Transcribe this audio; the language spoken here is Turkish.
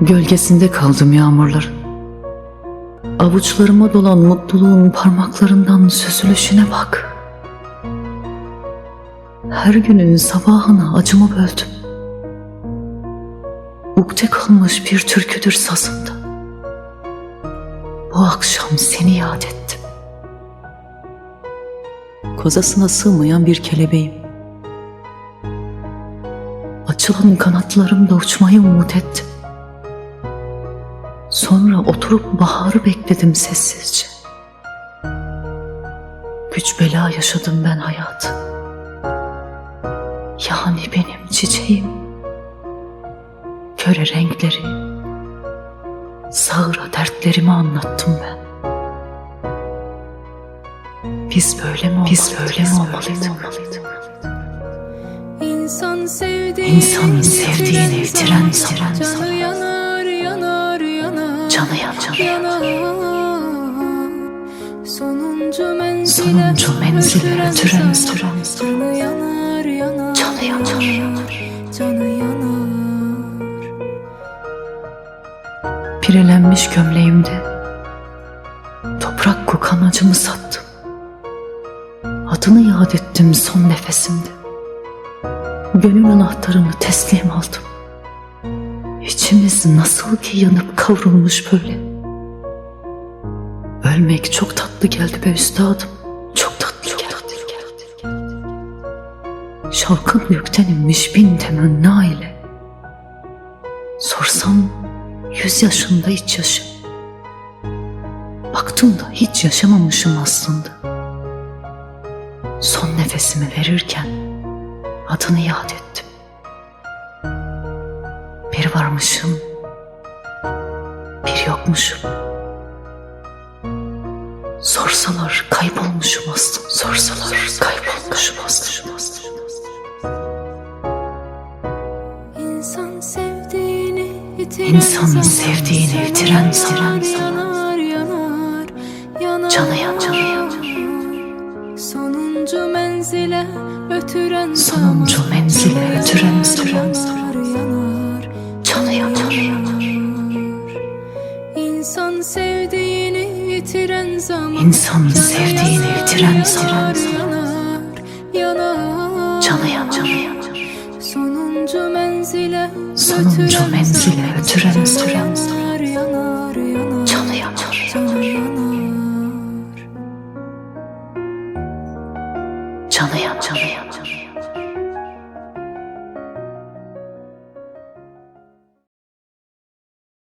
Gölgesinde kaldım yağmurların. Avuçlarıma dolan mutluluğun parmaklarından süzülüşüne bak. Her günün sabahına acımı böldüm. Ukde kalmış bir türküdür sazımda. Bu akşam seni yad ettim. Kozasına sığmayan bir kelebeğim. Açılan kanatlarımda uçmayı umut ettim. Sonra oturup baharı bekledim sessizce. Güç bela yaşadım ben hayatı. Yani benim çiçeğim. Köre renkleri, sağıra dertlerimi anlattım ben. Biz böyle mi Biz böyle mi olmalıydık? İnsan sevdiğini, sevdiğini bitiren zaman Canı yanar, Sonuncu menzile menzile zaman zaman. Canı yanar yanar Canı yanar. Canı yanar Pirelenmiş gömleğimde toprak kokan acımı sattım. Adını yad ettim son nefesimde. Gönül anahtarını teslim aldım. İçimiz nasıl ki yanıp kavrulmuş böyle. Ölmek çok tatlı geldi be üstadım. Çok tatlı geldi. Şarkın gökten inmiş bin temenna ile. Sorsam yüz yaşında hiç yaşım. Baktım da hiç yaşamamışım aslında. Son nefesimi verirken adını yad ettim. Bir varmışım, bir yokmuşum. Sorsalar kaybolmuşum aslında. Sorsalar kaybolmuşum aslında. İnsan sevdiğini bitiren İnsanın zaman sevdiğini bitiren zaman. yanar yanar yanar Canı yanar. Sonuncu menzile götüren Sonuncu menzile götüren yanar, zaman. İnsan sevdiğini yitiren zaman. İnsanın sevdiğini yitiren zaman. Yanar, canı yanar Sonuncu menzile Sonuncu menzile ötüren zaman. Canı yanar Canı yanar Canı yanar.